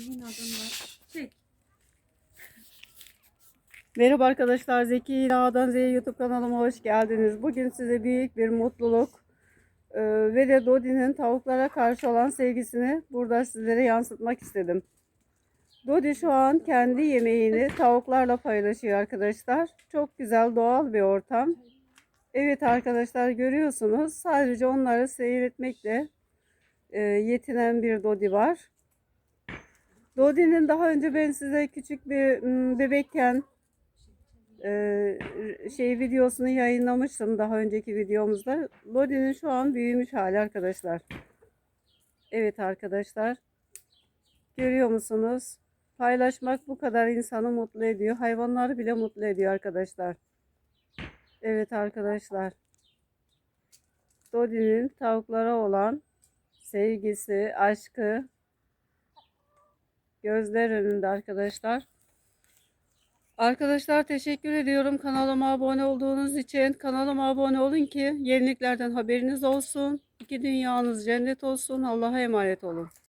Yine adım var. Çek. Merhaba arkadaşlar, Zeki A'dan Z'ye YouTube kanalıma hoş geldiniz. Bugün size büyük bir mutluluk e, ve de Dodi'nin tavuklara karşı olan sevgisini burada sizlere yansıtmak istedim. Dodi şu an kendi yemeğini tavuklarla paylaşıyor arkadaşlar. Çok güzel doğal bir ortam. Evet arkadaşlar görüyorsunuz sadece onları seyretmekle e, yetinen bir Dodi var. Dodi'nin daha önce ben size küçük bir m, bebekken e, şey videosunu yayınlamıştım daha önceki videomuzda. Dodi'nin şu an büyümüş hali arkadaşlar. Evet arkadaşlar. Görüyor musunuz? Paylaşmak bu kadar insanı mutlu ediyor. Hayvanları bile mutlu ediyor arkadaşlar. Evet arkadaşlar. Dodi'nin tavuklara olan sevgisi, aşkı gözler önünde arkadaşlar. Arkadaşlar teşekkür ediyorum kanalıma abone olduğunuz için. Kanalıma abone olun ki yeniliklerden haberiniz olsun. İki dünyanız cennet olsun. Allah'a emanet olun.